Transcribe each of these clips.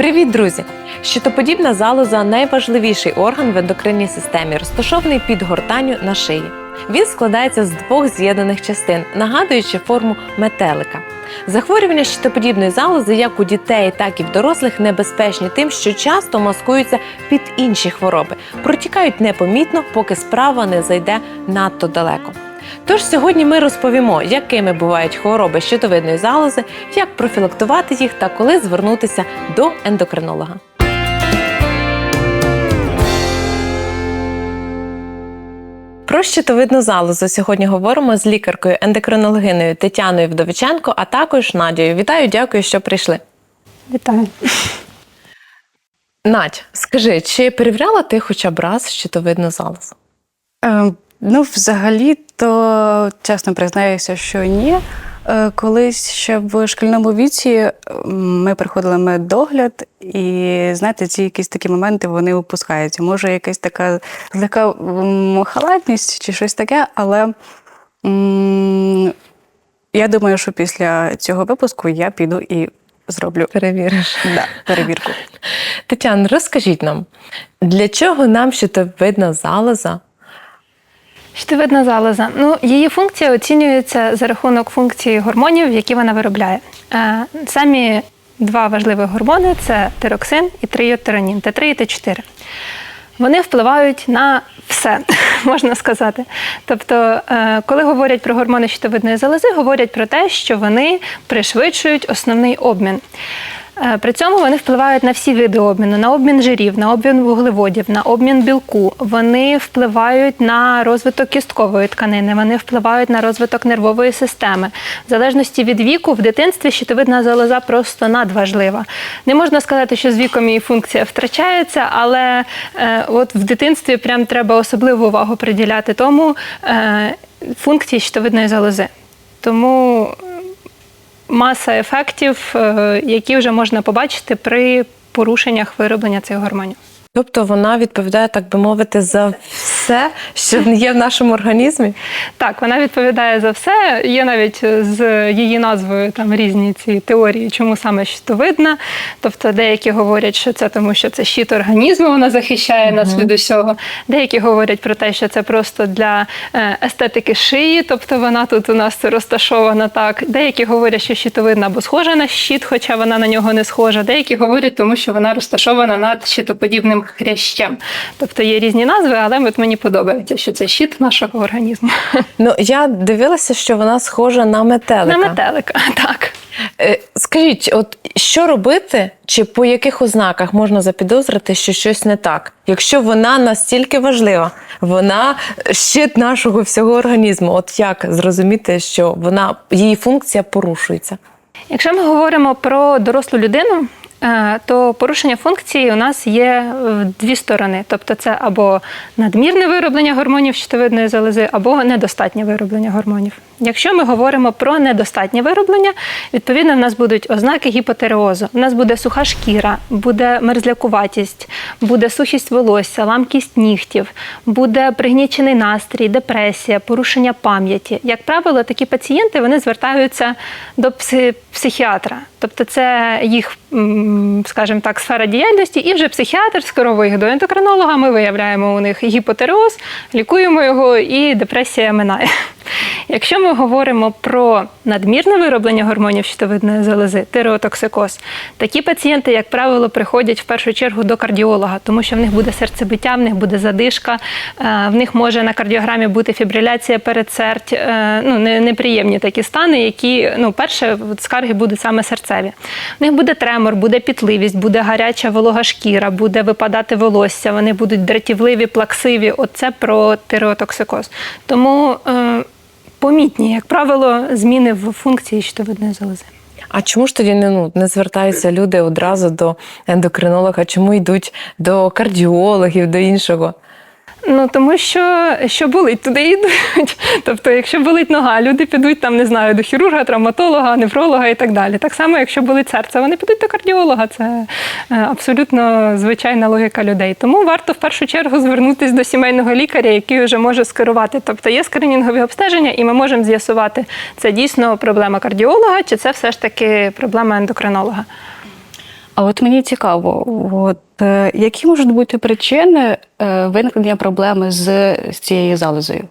Привіт, друзі! Щитоподібна залоза найважливіший орган в ендокринній системі, розташований під гортанню на шиї. Він складається з двох з'єднаних частин, нагадуючи форму метелика. Захворювання щитоподібної залози як у дітей, так і в дорослих небезпечні тим, що часто маскуються під інші хвороби, протікають непомітно, поки справа не зайде надто далеко. Тож сьогодні ми розповімо, якими бувають хвороби щитовидної залози, як профілактувати їх та коли звернутися до ендокринолога. Про щитовидну залозу сьогодні говоримо з лікаркою ендокринологиною Тетяною Вдовиченко, а також Надією. Вітаю, дякую, що прийшли. Вітаю. Надь, скажи, чи перевіряла ти хоча б раз щитовидну залозу? Ну, взагалі, то чесно признаюся, що ні. Е, колись ще в шкільному віці е, ми приходили на і знаєте, ці якісь такі моменти вони опускаються. Може, якась така злегка халатність чи щось таке, але м, я думаю, що після цього випуску я піду і зроблю Перевіриш. да, перевірку. Тетяна, розкажіть нам, для чого нам щитовидна залоза? Щитовидна залоза. Ну, її функція оцінюється за рахунок функції гормонів, які вона виробляє. Е, Самі два важливі гормони це тироксин і трийодтиронін, Т3 і Т4. Вони впливають на все, можна сказати. Тобто, е, коли говорять про гормони щитовидної залози, говорять про те, що вони пришвидшують основний обмін. Е, При цьому вони впливають на всі види обміну: на обмін жирів, на обмін вуглеводів, на обмін білку. Вони впливають на розвиток кісткової тканини, вони впливають на розвиток нервової системи. В залежності від віку, в дитинстві щитовидна залоза просто надважлива. Не можна сказати, що з віком її функція втрачається, але е, от в дитинстві прям треба особливу увагу приділяти тому е, функції щитовидної залози. Тому маса ефектів, е, які вже можна побачити при порушеннях вироблення цих гормонів. Тобто вона відповідає, так би мовити, за все, що є в нашому організмі? Так, вона відповідає за все. Є навіть з її назвою там різні ці теорії, чому саме щитовидна. Тобто деякі говорять, що це тому, що це щит організму, вона захищає нас від усього. Деякі говорять про те, що це просто для е, естетики шиї, тобто вона тут у нас розташована так. Деякі говорять, що щитовидна або схожа на щит, хоча вона на нього не схожа. Деякі говорять, тому що вона розташована над щитоподібним хрящем. Тобто є різні назви, але от мені подобається, що це щит нашого організму. Ну, я дивилася, що вона схожа на метелика. На метелика, так. Е, Скажіть, от що робити, чи по яких ознаках можна запідозрити, що щось не так, якщо вона настільки важлива, вона щит нашого всього організму. От як зрозуміти, що вона її функція порушується? Якщо ми говоримо про дорослу людину, то порушення функції у нас є в дві сторони. Тобто це або надмірне вироблення гормонів щитовидної залози, або недостатнє вироблення гормонів. Якщо ми говоримо про недостатнє вироблення, відповідно в нас будуть ознаки гіпотереозу. У нас буде суха шкіра, буде мерзлякуватість, буде сухість волосся, ламкість нігтів, буде пригнічений настрій, депресія, порушення пам'яті. Як правило, такі пацієнти вони звертаються до пси- психіатра. Тобто це їх, скажімо так, сфера діяльності, і вже психіатр скеровує їх до ендокринолога. Ми виявляємо у них гіпотереоз, лікуємо його, і депресія минає. Якщо ми говоримо про надмірне вироблення гормонів щитовидної залози, тиреотоксикоз, такі пацієнти, як правило, приходять в першу чергу до кардіолога, тому що в них буде серцебиття, в них буде задишка, е, в них може на кардіограмі бути фібриляція передсердь, е, ну неприємні такі стани, які ну, перше скарги будуть саме серцеві. В них буде тремор, буде пітливість, буде гаряча волога шкіра, буде випадати волосся, вони будуть дратівливі, плаксиві. Оце про тиреотоксикоз. Тому е, помітні, як правило, зміни в функції щитовидної залози. А чому ж тоді не, ну, не звертаються люди одразу до ендокринолога? Чому йдуть до кардіологів, до іншого? Ну тому що що болить, туди йдуть. Тобто, якщо болить нога, люди підуть там, не знаю, до хірурга, травматолога, невролога і так далі. Так само, якщо болить серце, вони підуть до кардіолога. Це е, абсолютно звичайна логіка людей. Тому варто в першу чергу звернутися до сімейного лікаря, який вже може скерувати. Тобто є скринінгові обстеження, і ми можемо з'ясувати, це дійсно проблема кардіолога, чи це все ж таки проблема ендокринолога. А от мені цікаво, от, е, які можуть бути причини е, виникнення проблеми з, з цією залозою?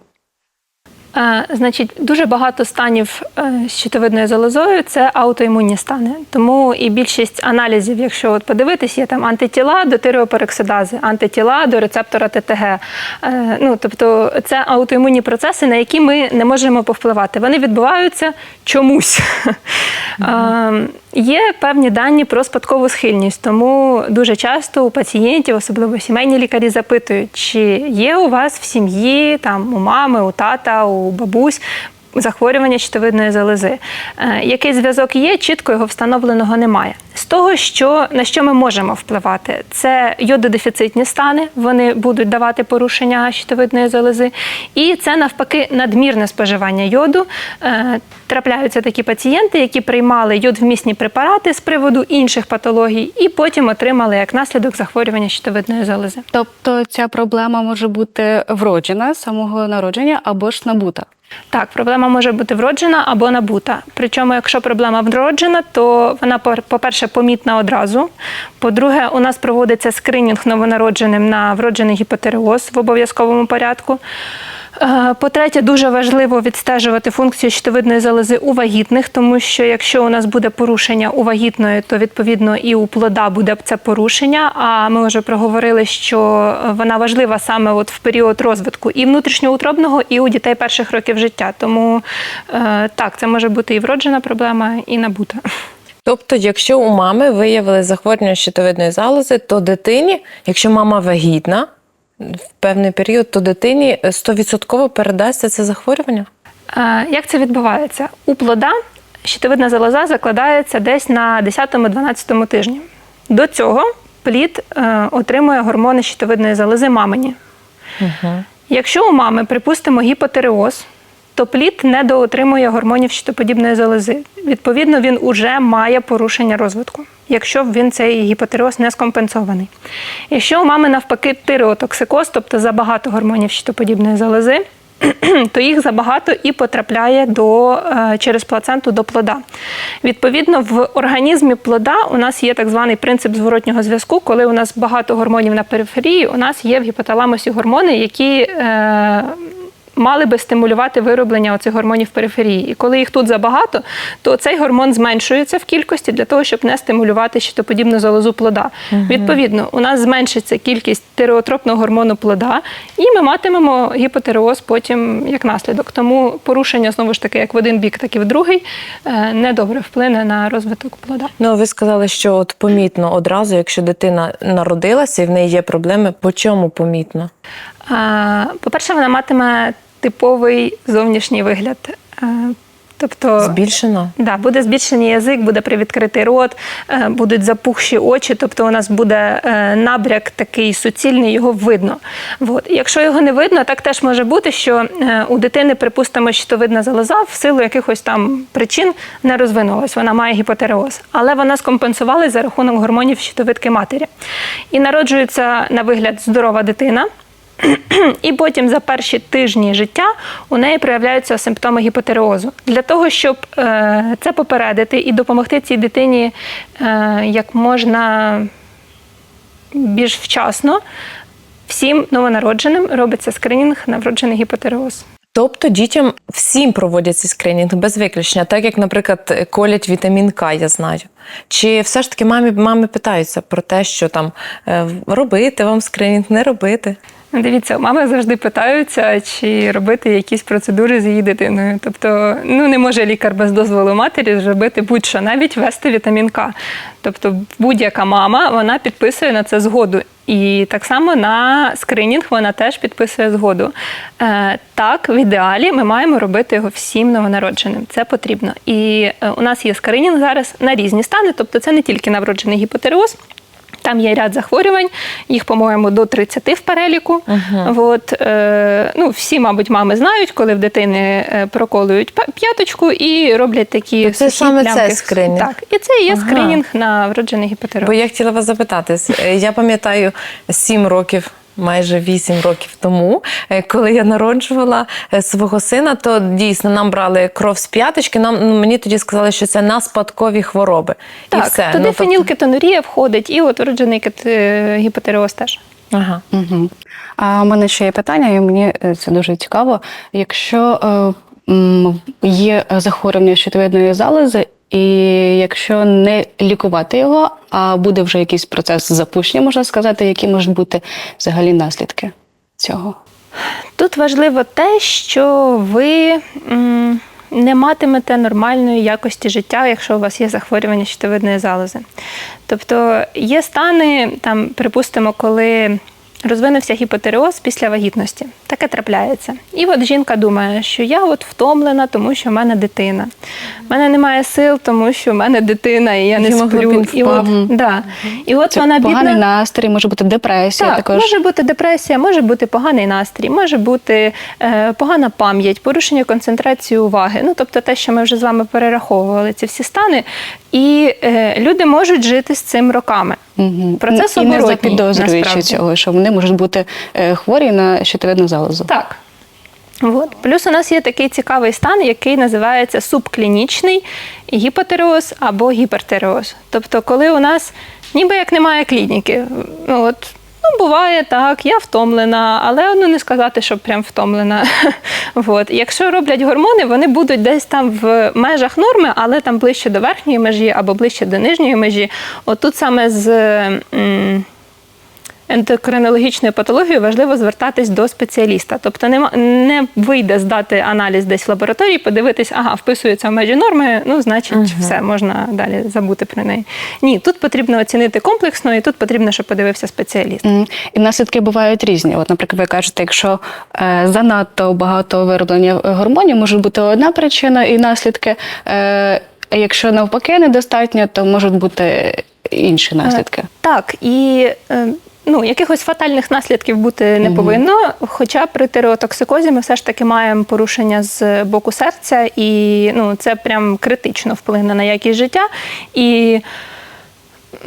Е, Значить, дуже багато станів е, з щитовидною залозою це аутоімунні стани. Тому і більшість аналізів, якщо от подивитись, є там антитіла до тиреопероксидази, антитіла до рецептора ТТГ. Е, Ну, тобто це аутоімунні процеси, на які ми не можемо повпливати. Вони відбуваються чомусь. Е, Є певні дані про спадкову схильність, тому дуже часто у пацієнтів, особливо сімейні лікарі, запитують, чи є у вас в сім'ї, там у мами, у тата, у бабусь. Захворювання щитовидної залози. Е, Який зв'язок є, чітко його встановленого немає. З того, що на що ми можемо впливати, це йододефіцитні стани, вони будуть давати порушення щитовидної залози, і це навпаки надмірне споживання йоду. Е, Трапляються такі пацієнти, які приймали йодвмісні препарати з приводу інших патологій, і потім отримали як наслідок захворювання щитовидної залози. Тобто ця проблема може бути вроджена з самого народження або ж набута. Так, проблема може бути вроджена або набута. Причому, якщо проблема вроджена, то вона, по- по-перше, помітна одразу. По-друге, у нас проводиться скринінг новонародженим на вроджений гіпотереоз в обов'язковому порядку. Е, По-третє, дуже важливо відстежувати функцію щитовидної залози у вагітних, тому що якщо у нас буде порушення у вагітної, то відповідно і у плода буде це порушення. А ми вже проговорили, що вона важлива саме от в період розвитку і внутрішньоутробного, і у дітей перших років життя. Тому е, так, це може бути і вроджена проблема, і набута. Тобто, якщо у мами виявили захворювання щитовидної залози, то дитині, якщо мама вагітна в певний період, то дитині 100% передасться це захворювання? Е, Як це відбувається? У плода щитовидна залоза закладається десь на 10-12 тижні. До цього плід е, отримує гормони щитовидної залози мамині. Якщо у мами, припустимо, гіпотереоз, то плід недоотримує гормонів щитоподібної залози. Відповідно, він уже має порушення розвитку, якщо він цей гіпотереоз не скомпенсований. Якщо у мами навпаки тиреотоксикоз, тобто забагато гормонів щитоподібної залози, то їх забагато і потрапляє до, е, через плаценту до плода. Відповідно, в організмі плода у нас є так званий принцип зворотнього зв'язку, коли у нас багато гормонів на периферії, у нас є в гіпоталамусі гормони, які е, мали би стимулювати вироблення оцих гормонів в периферії. І коли їх тут забагато, то цей гормон зменшується в кількості для того, щоб не стимулювати щитоподібну залозу плода. Відповідно, у нас зменшиться кількість тиреотропного гормону плода, і ми матимемо гіпотереоз потім як наслідок. Тому порушення знову ж таки як в один бік, так і в другий е, недобре вплине на розвиток плода. Ну, ви сказали, що от помітно одразу, якщо дитина народилася і в неї є проблеми, по чому помітно? По-перше, вона матиме типовий зовнішній вигляд. Е, Тобто Збільшено? Да, буде збільшений язик, буде привідкритий рот, е, будуть запухші очі, тобто у нас буде е, набряк такий суцільний, його видно. От. Якщо його не видно, так теж може бути, що у дитини, припустимо, щитовидна залоза в силу якихось там причин не розвинулась, вона має гіпотереоз, але вона скомпенсувалась за рахунок гормонів щитовидки матері. І народжується на вигляд здорова дитина. І потім за перші тижні життя у неї проявляються симптоми гіпотереозу. Для того, щоб е, це попередити і допомогти цій дитині е, як можна більш вчасно, всім новонародженим робиться скринінг на вроджений гіпотереоз. Тобто дітям всім проводять цей скринінг без виключення, так як, наприклад, колять вітамін К, я знаю. Чи все ж таки мамі, мами питаються про те, що там е, робити вам скринінг, не робити? Дивіться, мами завжди питаються, чи робити якісь процедури з її дитиною. Тобто, ну не може лікар без дозволу матері зробити будь-що, навіть ввести вітамін К. Тобто, будь-яка мама вона підписує на це згоду. І так само на скринінг вона теж підписує згоду. Е, так, в ідеалі ми маємо робити його всім новонародженим. Це потрібно. І е, у нас є скринінг зараз на різні стани, тобто це не тільки на вроджений гіпотереоз. Там є ряд захворювань, їх, по-моєму, до 30 в переліку. От, е, ну, всі, мабуть, мами знають, коли в дитини е, проколують пя- п'яточку і роблять такі То це сухі саме плямки. цей скринінг? Так, і це є Ага. скринінг на вроджений гіпотероз. Бо я хотіла вас запитати. Е, Я пам'ятаю, сім років майже 8 років тому, е, коли я народжувала е, свого сина, то дійсно нам брали кров з п'яточки. Нам ну, мені тоді сказали, що це на спадкові хвороби. і все. туди Ну, тобто- входить, і от уроджений кет- е, гіпотереоз теж. Ага. Угу. А у мене ще є питання, і мені це дуже цікаво. Якщо е, м, є захворювання щитовидної залози, і якщо не лікувати його, а буде вже якийсь процес запущення, можна сказати, які можуть бути взагалі наслідки цього? Тут важливо те, що ви не матимете нормальної якості життя, якщо у вас є захворювання щитовидної залози. Тобто є стани, там, припустимо, коли розвинувся гіпотереоз після вагітності. Таке трапляється. І от жінка думає, що я от втомлена, тому що в мене дитина. В мене немає сил, тому що в мене дитина, і я не сплю. І от, да. і от Це вона поганий бідна. настрій, може бути депресія Так, також. може бути депресія, може бути поганий настрій, може бути е, погана пам'ять, порушення концентрації уваги. Ну тобто те, що ми вже з вами перераховували, ці всі стани. І е, люди можуть жити з цим роками. Угу. Процес і не запідозрюючи насправді. цього, що вони можуть бути е, хворі на щитовидну залозу. Так. От. Плюс у нас є такий цікавий стан, який називається субклінічний гіпотереоз або гіпертереоз. Тобто, коли у нас ніби як немає клініки. Ну, от, ну, буває так, я втомлена, але ну, не сказати, що прям втомлена. От. Якщо роблять гормони, вони будуть десь там в межах норми, але там ближче до верхньої межі або ближче до нижньої межі. От тут саме з. м, ендокринологічною патологією важливо звертатись до спеціаліста. Тобто нема, не вийде здати аналіз десь в лабораторії, подивитись, ага, вписується в межі норми, ну, значить, все, можна далі забути про неї. Ні, тут потрібно оцінити комплексно, і тут потрібно, щоб подивився спеціаліст. І наслідки бувають різні. От, наприклад, ви кажете, якщо е, занадто багато вироблення гормонів, може бути одна причина і наслідки. Е, якщо навпаки недостатньо, то можуть бути інші наслідки. Е, Так, і е, ну, якихось фатальних наслідків бути не повинно. Хоча при тиреотоксикозі ми все ж таки маємо порушення з боку серця, і ну, це прям критично вплине на якість життя. І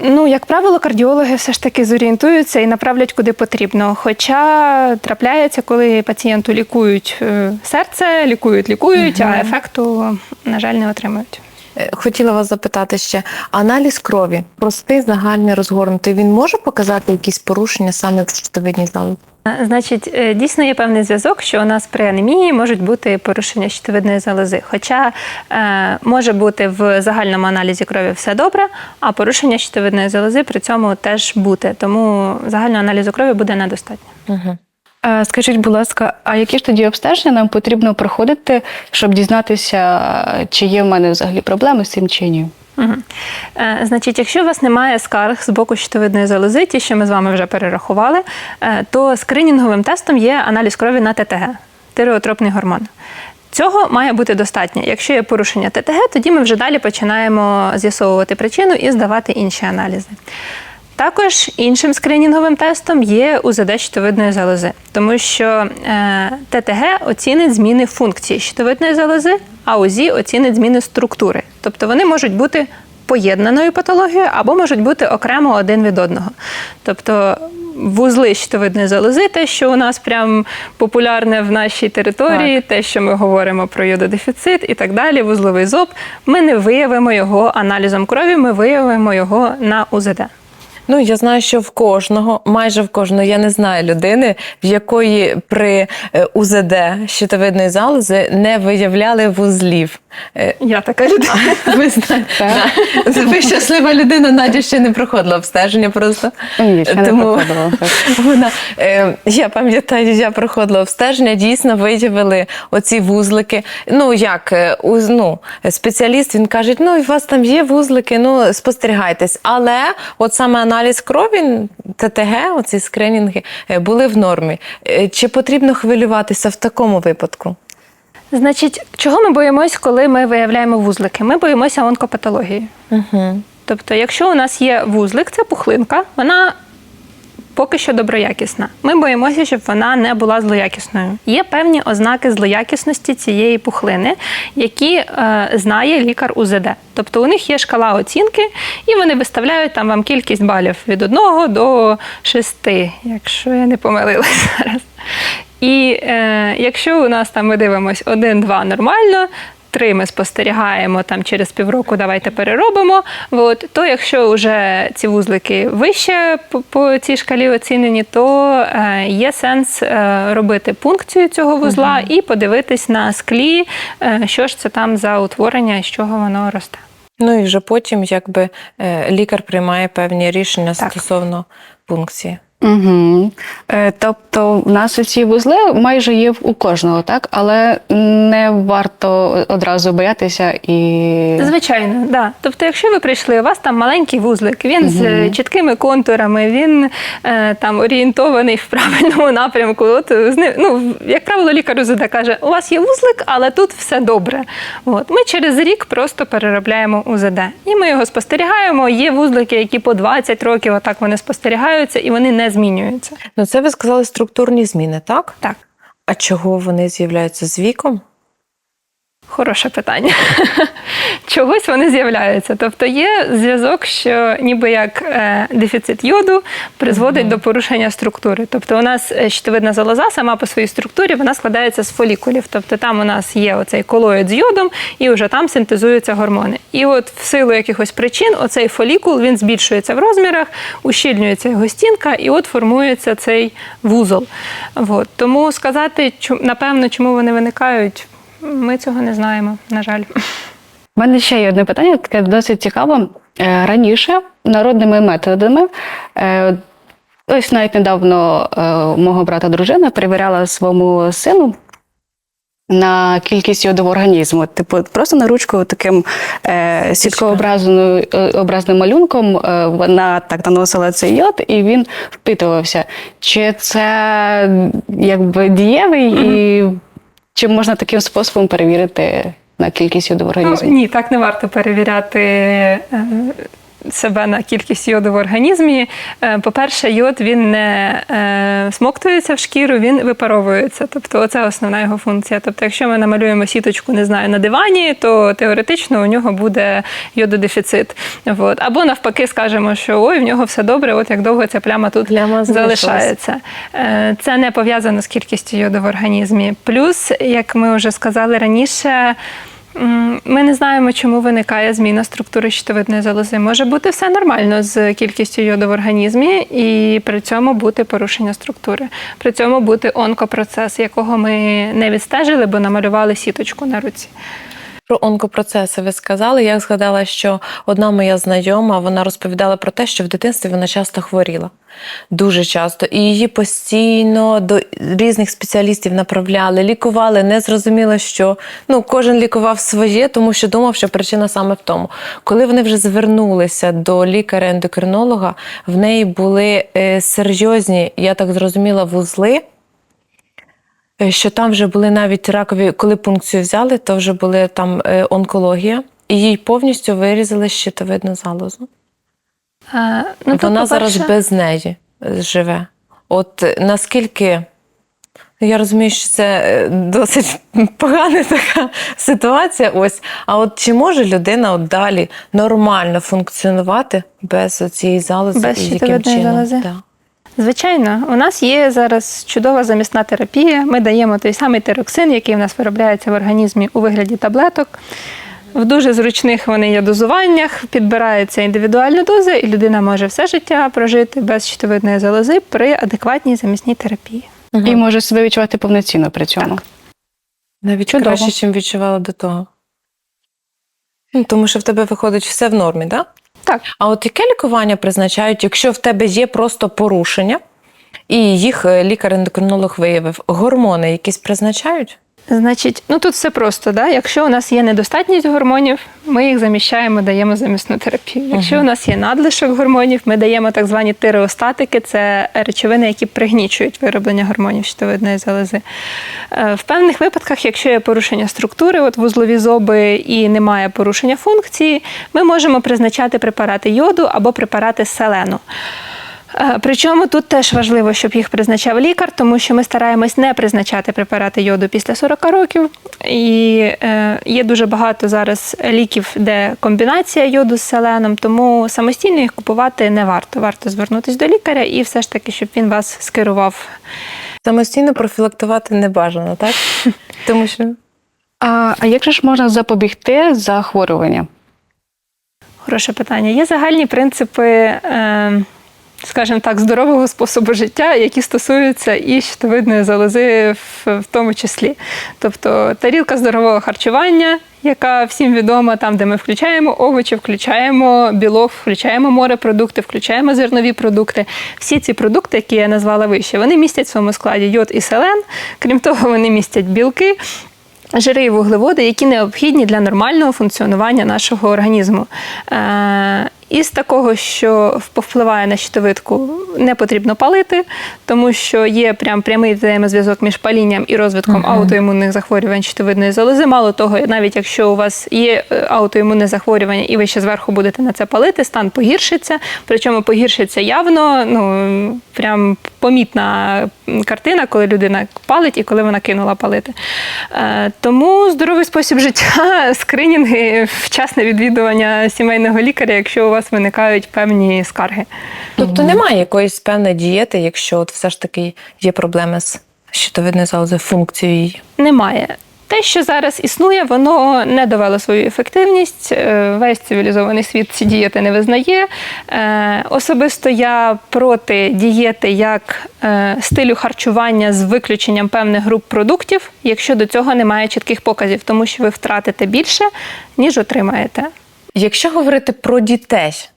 Ну, як правило, кардіологи все ж таки зорієнтуються і направлять куди потрібно. Хоча трапляється, коли пацієнту лікують е, серце, лікують, лікують, а ефекту, на жаль, не отримують. Е, Хотіла вас запитати ще: аналіз крові, простий, загальний, розгорнутий, він може показати якісь порушення саме в щитовидній залозі? Значить, е, дійсно є певний зв'язок, що у нас при анемії можуть бути порушення щитовидної залози. Хоча е, може бути в загальному аналізі крові все добре, а порушення щитовидної залози при цьому теж бути. Тому загального аналізу крові буде недостатньо. Угу. Е, Скажіть, будь ласка, а які ж тоді обстеження нам потрібно проходити, щоб дізнатися, чи є в мене взагалі проблеми з цим чи ні? Угу. Е, значить, якщо у вас немає скарг з боку щитовидної залози, ті, що ми з вами вже перерахували, е, то скринінговим тестом є аналіз крові на ТТГ, тиреотропний гормон. Цього має бути достатньо. Якщо є порушення ТТГ, тоді ми вже далі починаємо з'ясовувати причину і здавати інші аналізи. Також іншим скринінговим тестом є УЗД щитовидної залози, тому що е, ТТГ оцінить зміни функції щитовидної залози, а УЗІ оцінить зміни структури. Тобто вони можуть бути поєднаною патологією або можуть бути окремо один від одного. Тобто вузли щитовидної залози, те, що у нас прям популярне в нашій території, те, що ми говоримо про йододефіцит і так далі, вузловий зоб, ми не виявимо його аналізом крові, ми виявимо його на УЗД. Ну, я знаю, що в кожного, майже в кожного, я не знаю людини, в якої при е, УЗД щитовидної залози не виявляли вузлів. Е, Я така людина. Ви знаєте, ви щаслива людина, Надя ще не проходила обстеження просто. Ні, ще не проходила. Вона, е, я пам'ятаю, я проходила обстеження, дійсно виявили оці вузлики. Ну, як, ну, спеціаліст, він каже, ну, у вас там є вузлики, ну, спостерігайтесь. Але от саме аналіз крові, ТТГ, оці скринінги, е, були в нормі. Е, Чи потрібно хвилюватися в такому випадку? Значить, чого ми боїмось, коли ми виявляємо вузлики? Ми боїмося онкопатології. Угу. Тобто, якщо у нас є вузлик, це пухлинка, вона поки що доброякісна. Ми боїмося, щоб вона не була злоякісною. Є певні ознаки злоякісності цієї пухлини, які е, знає лікар УЗД. Тобто у них є шкала оцінки, і вони виставляють там вам кількість балів від 1 до 6, якщо я не помилилася зараз. І е, якщо у нас там ми дивимось 1-2 нормально, три ми спостерігаємо там через півроку, давайте переробимо. От, то якщо вже ці вузлики вище по, по цій шкалі оцінені, то е, є сенс е, робити пункцію цього вузла і подивитись на склі, е, що ж це там за утворення з чого воно росте. Ну і вже потім, якби е, лікар приймає певні рішення Так. стосовно пункції. Угу. Тобто, в нас ці вузли майже є у кожного, так? Але не варто одразу боятися і. Звичайно, да. Тобто, якщо ви прийшли, у вас там маленький вузлик, він з е, чіткими контурами, він е, там орієнтований в правильному напрямку. От з ним, ну, як правило, лікар УЗД каже, у вас є вузлик, але тут все добре. От ми через рік просто переробляємо УЗД. І ми його спостерігаємо. Є вузлики, які по 20 років отак вони спостерігаються, і вони не змінюються. Ну, це ви сказали структурні зміни, так? Так. А чого вони з'являються з віком? Хороше питання. Чогось вони з'являються. Тобто є зв'язок, що ніби як е, дефіцит йоду призводить до порушення структури. Тобто у нас е, щитовидна залоза сама по своїй структурі вона складається з фолікулів. Тобто там у нас є оцей колоїд з йодом, і вже там синтезуються гормони. І от в силу якихось причин оцей фолікул він збільшується в розмірах, ущільнюється його стінка, і от формується цей вузол. От. Тому сказати, напевно, чому вони виникають. Ми цього не знаємо, на жаль. У мене ще є одне питання, таке досить цікаво. Е, Раніше народними методами, е, ось навіть недавно е, мого брата дружина перевіряла своєму сину на кількість йоду в організму. Типу, просто на ручку таким е, сіткообразною е, малюнком е, вона так наносила цей йод, і він впитувався. Чи це якби дієвий, і чи можна таким способом перевірити на кількість йоду в організмі? Ну, ні, так не варто перевіряти е, себе на кількість йоду в організмі. Е, По-перше, йод він не е, смоктується в шкіру, він випаровується. Тобто, це основна його функція. Тобто, якщо ми намалюємо сіточку, не знаю, на дивані, то теоретично у нього буде йододефіцит. От. Або навпаки, скажемо, що ой, в нього все добре, от як довго ця пляма тут Пляма залишається. Е, Це не пов'язано з кількістю йоду в організмі. Плюс, як ми вже сказали раніше. Ми не знаємо, чому виникає зміна структури щитовидної залози. Може бути все нормально з кількістю йоду в організмі, і при цьому бути порушення структури. При цьому бути онкопроцес, якого ми не відстежили, бо намалювали сіточку на руці. Про онкопроцеси ви сказали. Я згадала, що одна моя знайома вона розповідала про те, що в дитинстві вона часто хворіла. Дуже часто. І її постійно до різних спеціалістів направляли, лікували. Не зрозуміло, що ну, кожен лікував своє, тому що думав, що причина саме в тому. Коли вони вже звернулися до лікаря-ендокринолога, в неї були е, серйозні, я так зрозуміла, вузли. Е, що там вже були навіть ракові, коли пункцію взяли, то вже були там е, онкологія, і їй повністю вирізали щитовидну залозу. Е, Ну, то, Вона зараз без неї живе. От наскільки я розумію, що це досить погана така ситуація. Ось, а от чи може людина от далі нормально функціонувати без цієї залози Без і яким чином? залози? Да. Звичайно, у нас є зараз чудова замісна терапія. Ми даємо той самий тироксин, який в нас виробляється в організмі у вигляді таблеток. В дуже зручних вони є дозуваннях, підбирається індивідуальна доза, і людина може все життя прожити без щитовидної залози при адекватній замісній терапії. І може себе відчувати повноцінно при цьому. Навіть Чудово. краще, ніж відчувала до того. Ну, Тому що в тебе виходить все в нормі, так? Так, А от яке лікування призначають, якщо в тебе є просто порушення, і їх е, лікар-ендокринолог виявив, гормони якісь призначають? Значить, ну тут все просто. Да? Якщо у нас є недостатність гормонів, ми їх заміщаємо, даємо замісну терапію. Якщо у нас є надлишок гормонів, ми даємо так звані тиреостатики, це речовини, які пригнічують вироблення гормонів щитовидної залози. Е, В певних випадках, якщо є порушення структури, от вузлові зоби і немає порушення функції, ми можемо призначати препарати йоду або препарати селену. Е, Причому тут теж важливо, щоб їх призначав лікар, тому що ми стараємось не призначати препарати йоду після 40 років. І е, є дуже багато зараз ліків, де комбінація йоду з селеном, тому самостійно їх купувати не варто. Варто звернутися до лікаря і все ж таки, щоб він вас скерував. Самостійно профілактувати не бажано, так? Тому що А, а як же ж можна запобігти захворюванням? Хороше питання. Є загальні принципи, е, скажімо так, здорового способу життя, які стосуються і щитовидної залози в, тому числі. Тобто тарілка здорового харчування, яка всім відома, там, де ми включаємо овочі, включаємо білок, включаємо морепродукти, включаємо зернові продукти. Всі ці продукти, які я назвала вище, вони містять в своєму складі йод і селен. Крім того, вони містять білки. Жири і вуглеводи, які необхідні для нормального функціонування нашого організму. Із такого, що повпливає на щитовидку, не потрібно палити, тому що є прям прямий взаємозв'язок між палінням і розвитком аутоімунних захворювань щитовидної залози. Мало того, навіть якщо у вас є е, аутоімунне захворювання, і ви ще зверху будете на це палити, стан погіршиться. Причому погіршиться явно, ну прям помітна картина, коли людина палить і коли вона кинула палити. Е, Тому здоровий спосіб життя, скринінги, вчасне відвідування сімейного лікаря, якщо у вас виникають певні скарги. тобто немає якоїсь певної дієти, якщо от все ж таки є проблеми з щитовидною залозою, функцією її. Немає. Те, що зараз існує, воно не довело свою ефективність. Е, Весь цивілізований світ ці дієти не визнає. Е, Особисто я проти дієти як е, стилю харчування з виключенням певних груп продуктів, якщо до цього немає чітких показів, тому що ви втратите більше, ніж отримаєте. Якщо говорити про дітей,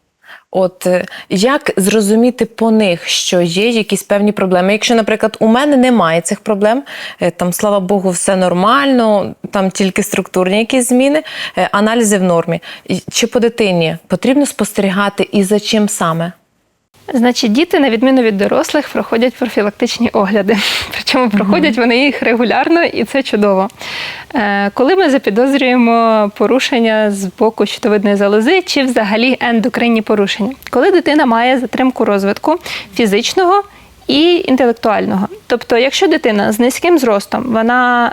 от е, як зрозуміти по них, що є якісь певні проблеми? Якщо, наприклад, у мене немає цих проблем, е, там слава Богу, все нормально, там тільки структурні якісь зміни, е, аналізи в нормі. Чи по дитині потрібно спостерігати і за чим саме? Значить, діти, на відміну від дорослих, проходять профілактичні огляди. Причому проходять вони їх регулярно, і це чудово. Е, Коли ми запідозрюємо порушення з боку щитовидної залози чи взагалі ендокринні порушення, коли дитина має затримку розвитку фізичного і інтелектуального. Тобто, якщо дитина з низьким зростом вона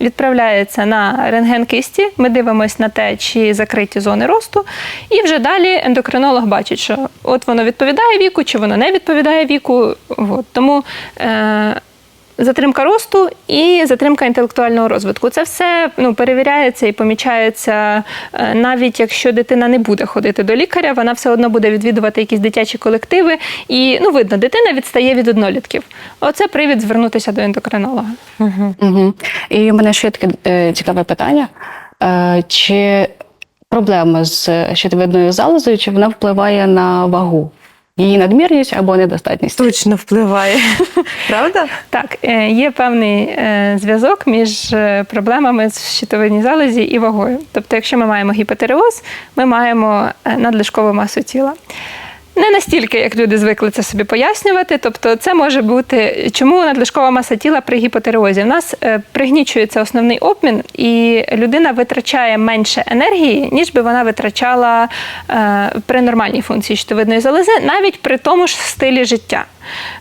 е, відправляється на рентген кисті, ми дивимося на те, чи закриті зони росту, і вже далі ендокринолог бачить, що от воно відповідає віку, чи воно не відповідає віку. От. Тому е, затримка росту і затримка інтелектуального розвитку. Це все ну, перевіряється і помічається, е, навіть якщо дитина не буде ходити до лікаря, вона все одно буде відвідувати якісь дитячі колективи. І ну, видно, дитина відстає від однолітків. Оце привід звернутися до ендокринолога. Угу. І в мене ще таке е, цікаве питання. Е, чи проблема з щитовидною залозою, чи вона впливає на вагу? Її надмірність або недостатність? Точно впливає. Правда? Так, е, є певний е, зв'язок між е, проблемами з щитовидній залозі і вагою. Тобто, якщо ми маємо гіпотереоз, ми маємо надлишкову масу тіла. Не настільки, як люди звикли це собі пояснювати. Тобто, це може бути чому надлишкова маса тіла при гіпотереозі. У нас е, пригнічується основний обмін, і людина витрачає менше енергії, ніж би вона витрачала е, при нормальній функції щитовидної залози, навіть при тому ж стилі життя.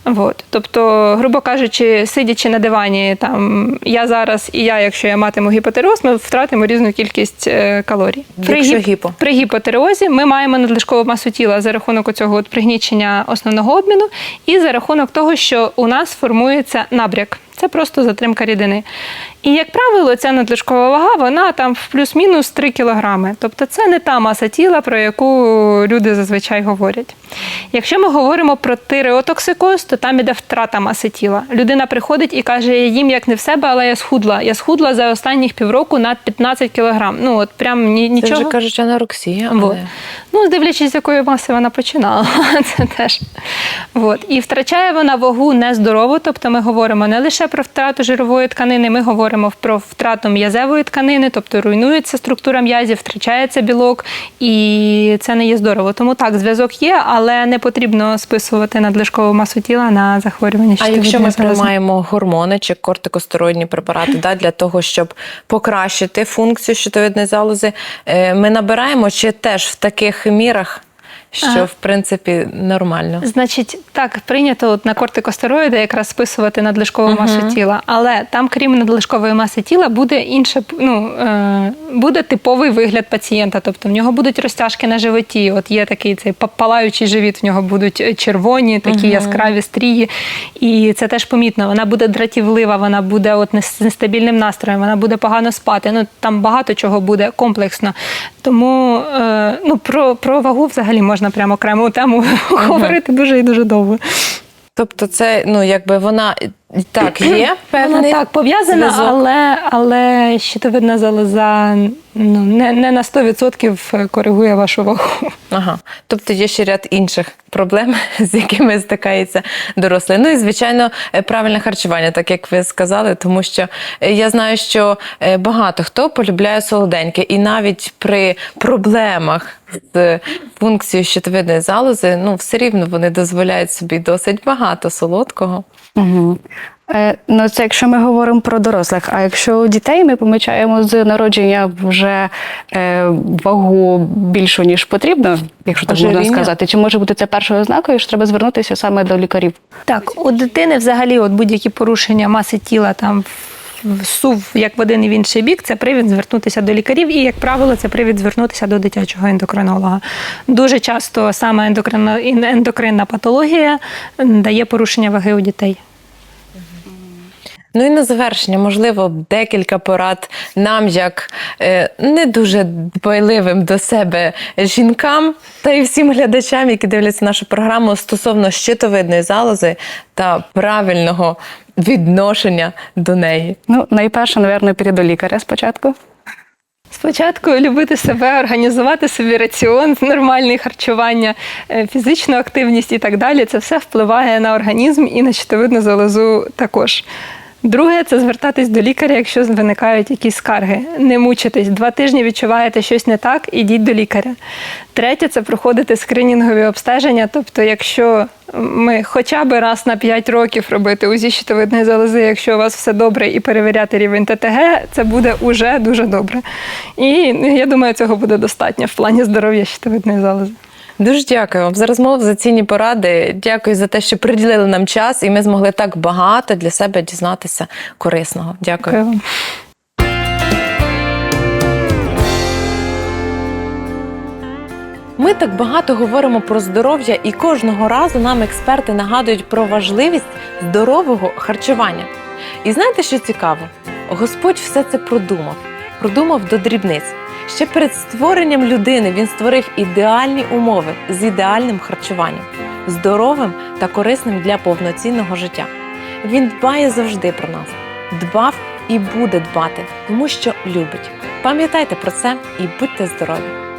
От. Тобто, грубо кажучи, сидячи на дивані, там я зараз і я, якщо я матиму гіпотереоз, ми втратимо різну кількість е, калорій. Якщо гіп- гіпо. при гіпотереозі ми маємо надлишкову масу тіла за рахунок цього от пригнічення основного обміну і за рахунок того, що у нас формується набряк. Це просто затримка рідини. І, як правило, ця надлишкова вага, вона там в плюс-мінус 3 кілограми. Тобто це не та маса тіла, про яку люди зазвичай говорять. Якщо ми говоримо про тиреотоксикоз, то там іде втрата маси тіла. Людина приходить і каже, я їм як не в себе, але я схудла. Я схудла за останніх півроку на 15 кілограм. Ну от прям ні, Це нічого. вже кажуть, анорексія. Вот. але- Ну, дивлячись, з якої маси вона починала. Це теж. Вот. І втрачає вона вагу нездорово, тобто ми говоримо не лише про втрату жирової тканини, ми говоримо про втрату м'язевої тканини, тобто руйнується структура м'язів, втрачається білок, і це не є здорово. Тому так, зв'язок є, але не потрібно списувати надлишкову масу тіла на захворювання А якщо ми приймаємо гормони чи кортикостероїдні препарати да, для того, щоб покращити функцію щитовидної залози, е, ми набираємо чи теж в таких мірах, що в принципі нормально. Значить, так прийнято на кортикостероїди якраз списувати надлишкову Мгм. масу тіла, але там, крім надлишкової маси тіла, буде інше, ну е, буде типовий вигляд пацієнта. Тобто в нього будуть розтяжки на животі. От є такий цей палаючий живіт, в нього будуть е, червоні, такі Мгм. яскраві стрії. І це теж помітно. Вона буде дратівлива, вона буде от з нестабільним настроєм, вона буде погано спати. Ну там багато чого буде комплексно. Тому е, ну про, про вагу взагалі можна прямо окрему тему говорити дуже і дуже довго. Тобто, це ну якби вона так є певний Вона так пов'язана, зв'язок. але, але щитовидна залоза ну, не, не на 100% коригує вашу вагу. Ага. Тобто є ще ряд інших проблем, з якими стикається дорослий. Ну і звичайно, е, правильне харчування, так як ви сказали, тому що е, я знаю, що е, багато хто полюбляє солоденьке, і навіть при проблемах з функцією щитовидної залози, ну все рівно вони дозволяють собі досить багато солодкого. Угу. Е, ну, це якщо ми говоримо про дорослих. А якщо у дітей ми помічаємо з народження вже е, вагу більшу, ніж потрібно, якщо так можна сказати, чи може бути це першою ознакою, що треба звернутися саме до лікарів? Так, у дитини взагалі от будь-які порушення маси тіла там сув як в один і в інший бік, це привід звернутися до лікарів, і, як правило, це привід звернутися до дитячого ендокринолога. Дуже часто саме ендокринна патологія дає порушення ваги у дітей. Ну і на завершення, можливо, декілька порад нам, як е, не дуже дбайливим до себе жінкам, та й всім глядачам, які дивляться нашу програму стосовно щитовидної залози та правильного відношення до неї. Ну, найперше, напевно, піти до лікаря спочатку. Спочатку любити себе, організувати собі раціон, нормальне харчування, е, фізичну активність і так далі. Це все впливає на організм і на щитовидну залозу також. Друге це звертатись до лікаря, якщо виникають якісь скарги. Не мучитись. Два тижні відчуваєте щось не так, ідіть до лікаря. Третє це проходити скринінгові обстеження. Тобто, якщо ми хоча б раз на 5 років робити УЗІ щитовидної залози, якщо у вас все добре, і перевіряти рівень ТТГ, це буде уже дуже добре. І я думаю, цього буде достатньо в плані здоров'я щитовидної залози. Дуже дякую вам за розмову, за цінні поради. Дякую за те, що приділили нам час, і ми змогли так багато для себе дізнатися корисного. Дякую. Дякую вам. Ми так багато говоримо про здоров'я, і кожного разу нам експерти нагадують про важливість здорового харчування. І знаєте, що цікаво? Господь все це продумав, продумав до дрібниць. Ще перед створенням людини він створив ідеальні умови з ідеальним харчуванням, здоровим та корисним для повноцінного життя. Він дбає завжди про нас, дбав і буде дбати, тому що любить. Пам'ятайте про це і будьте здорові!